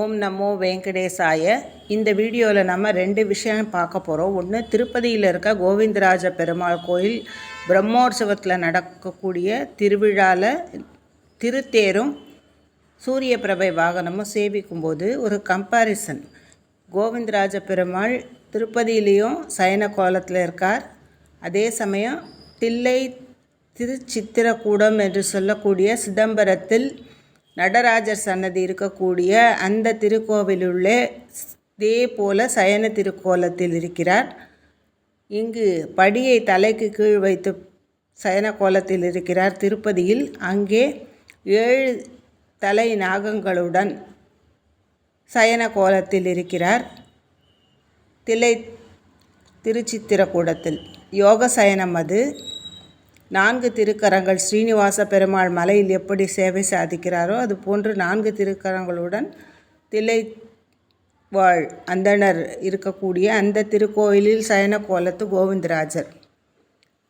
ஓம் நமோ வெங்கடேசாய. இந்த வீடியோவில் நம்ம ரெண்டு விஷயம் பார்க்க போகிறோம் ஒன்று திருப்பதியில் இருக்க கோவிந்தராஜ பெருமாள் கோயில் பிரம்மோற்சவத்தில் நடக்கக்கூடிய திருவிழாவில் திருத்தேரும் சூரிய பிரபை வாகனமும் சேவிக்கும்போது ஒரு கம்பாரிசன் கோவிந்தராஜ பெருமாள் திருப்பதியிலையும் சயன கோலத்தில் இருக்கார். அதே சமயம் தில்லை திருச்சித்திரக்கூடம் என்று சொல்லக்கூடிய சிதம்பரத்தில் நடராஜர் சன்னதி இருக்கக்கூடிய அந்த திருக்கோவிலுள்ளே இதே போல சயன திருக்கோலத்தில் இருக்கிறார். இங்கு படியை தலைக்கு கீழ் வைத்து சயன கோலத்தில் இருக்கிறார். திருப்பதியில் அங்கே ஏழு தலை நாகங்களுடன் சயன கோலத்தில் இருக்கிறார். திலை திருச்சித்திரக்கூடத்தில் யோக சயனம் அது. நான்கு திருக்கரங்கள் ஸ்ரீனிவாச பெருமாள் மலையில் எப்படி சேவை சாதிக்கிறாரோ அது போன்று நான்கு திருக்கரங்களுடன் தில்லை வாழ் அந்தனர் இருக்கக்கூடிய அந்த திருக்கோயிலில் சயன கோலத்து கோவிந்தராஜர்.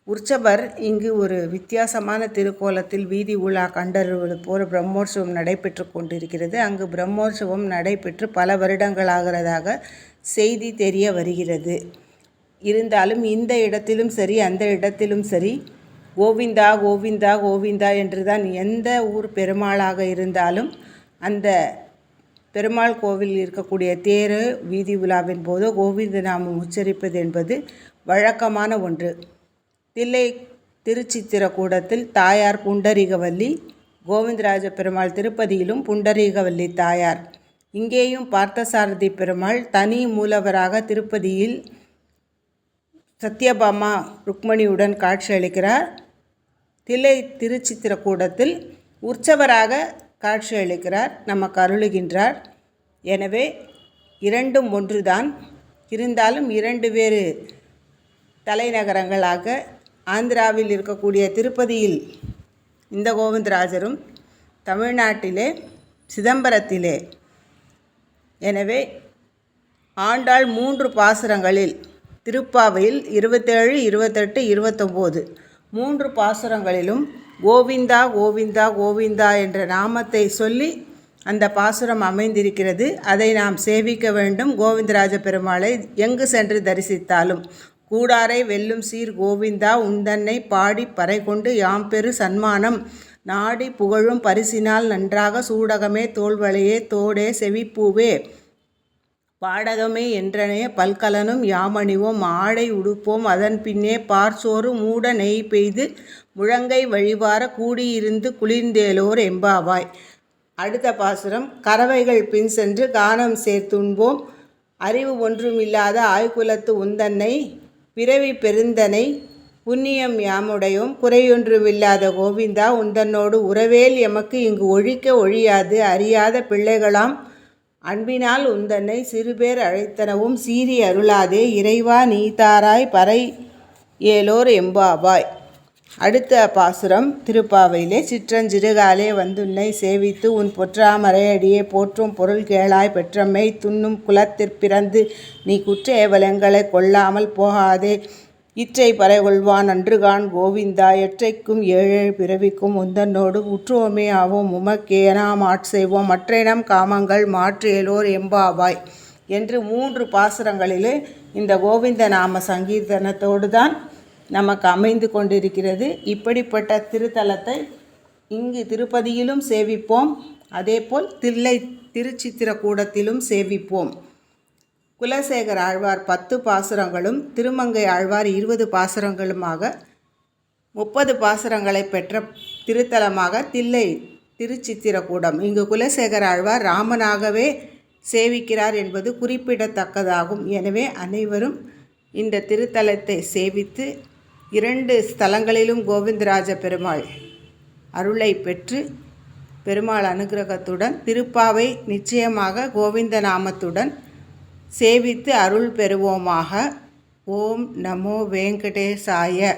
உற்சவர் இங்கு ஒரு வித்தியாசமான திருக்கோலத்தில் வீதி உலா கண்டறிவது போல பிரம்மோற்சவம் நடைபெற்று கொண்டிருக்கிறது. அங்கு பிரம்மோற்சவம் நடைபெற்று பல வருடங்களாகிறதாக செய்தி தெரிய வருகிறது. இருந்தாலும் இந்த இடத்திலும் சரி அந்த இடத்திலும் சரி கோவிந்தா கோவிந்தா கோவிந்தா என்று தான் எந்த ஊர் பெருமாளாக இருந்தாலும் அந்த பெருமாள் கோவில் இருக்கக்கூடிய தேர் வீதி உலாவின் போது கோவிந்த நாமம் உச்சரிப்பது என்பது வழக்கமான ஒன்று. தில்லை திருச்சித்திரக்கூடத்தில் தாயார் புண்டரீகவல்லி கோவிந்தராஜ பெருமாள் திருப்பதியிலும் புண்டரீகவல்லி தாயார். இங்கேயும் பார்த்தசாரதி பெருமாள் தனி மூலவராக திருப்பதியில் சத்யபாமா ருக்மணியுடன் காட்சியளிக்கிறார். தில்லை திருச்சித்திரக்கூடத்தில் உற்சவராக காட்சியளிக்கிறார் நமக்கு அருளுகின்றார். எனவே இரண்டும் ஒன்றுதான். இருந்தாலும் இரண்டு வேறு தலைநகரங்களாக ஆந்திராவில் இருக்கக்கூடிய திருப்பதியில் இந்த கோவிந்தராஜரும் தமிழ்நாட்டிலே சிதம்பரத்திலே. எனவே ஆண்டாள் மூன்று பாசுரங்களில் திருப்பாவையில் இருபத்தேழு இருபத்தெட்டு இருபத்தொம்போது மூன்று பாசுரங்களிலும் கோவிந்தா கோவிந்தா கோவிந்தா என்ற நாமத்தை சொல்லி அந்த பாசுரம் அமைந்திருக்கிறது. அதை நாம் சேவிக்க வேண்டும். கோவிந்தராஜ பெருமாளை எங்கு சென்று தரிசித்தாலும்? கூடாரை வெல்லும் சீர் கோவிந்தா உந்தன்னை பாடி பறை கொண்டு யாம் பெரு சன்மானம். நாடி புகழும் பரிசினால் நன்றாக சூடகமே தோல்வளையே தோடே செவிப்பூவே. பாடகமே என்றனே பல்கலனும் யாமணிவோம் ஆடை உடுப்போம். அதன் பின்னே பார்சோறு மூட நெய் பெய்து முழங்கை வழிவார கூடியிருந்து குளிர்ந்தேலோர் எம்பாவாய். அடுத்த பாசுரம் கறவைகள் பின் சென்று கானம் சேர்த்துண்போம். அறிவு ஒன்றுமில்லாத ஆய்குலத்து உந்தன்னை பிறவி பெருந்தனை புண்ணியம் யாமுடையோம். குறையொன்றுமில்லாத கோவிந்தா உந்தன்னோடு உறவேல் எமக்கு இங்கு ஒழிக்க ஒழியாது. அறியாத பிள்ளைகளாம் அன்பினால் உந்தன்னை சிறுபேர் அழைத்தனவும் சீறி அருளாதே இறைவா நீதாராய் பறை ஏலோர் எம்பாவாய். அடுத்த பாசுரம் திருப்பாவையிலே சிற்றஞ்சிறுகாலே வந்துன்னை சேவித்து உன் பொற்றாமரையடியே போற்றும் பொருள் கேளாய் பெற்றம்மை துண்ணும் குலத்திற்பிறந்து நீ குற்ற ஏவலங்களை கொள்ளாமல் போகாதே. இற்றை பறைகொள்வான் அன்றுகான் கோவிந்தா எற்றைக்கும் ஏழேழு பிறவிக்கும் உந்தன்னோடு உற்றுவோமே ஆவோம் உமக்கே நாம் ஆட்செய்வோம் மற்றேனம் காமங்கள் மாற்றேலோர் எம்பாவாய். என்று மூன்று பாசுரங்களிலே இந்த கோவிந்த நாம சங்கீர்த்தனத்தோடு தான் நமக்கு அமைந்து கொண்டிருக்கிறது. இப்படிப்பட்ட திருத்தலத்தை இங்கு திருப்பதியிலும் சேவிப்போம். அதேபோல் தில்லை திருச்சித்திரக்கூடத்திலும் சேவிப்போம். குலசேகர் ஆழ்வார் பத்து பாசுரங்களும் திருமங்கை ஆழ்வார் இருபது பாசுரங்களுமாக முப்பது பாசுரங்களை பெற்ற திருத்தலமாக தில்லை திருச்சித்திரக்கூடம் இங்கு குலசேகர ஆழ்வார் ராமனாகவே சேவிக்கிறார் என்பது குறிப்பிடத்தக்கதாகும். எனவே அனைவரும் இந்த திருத்தலத்தை சேவித்து இரண்டு ஸ்தலங்களிலும் கோவிந்தராஜ பெருமாள் அருளை பெற்று பெருமாள் அனுகிரகத்துடன் திருப்பாவை நிச்சயமாக கோவிந்த நாமத்துடன் சேவித்து அருள் பெறுவோமாக. ஓம் நமோ வெங்கடேசாய.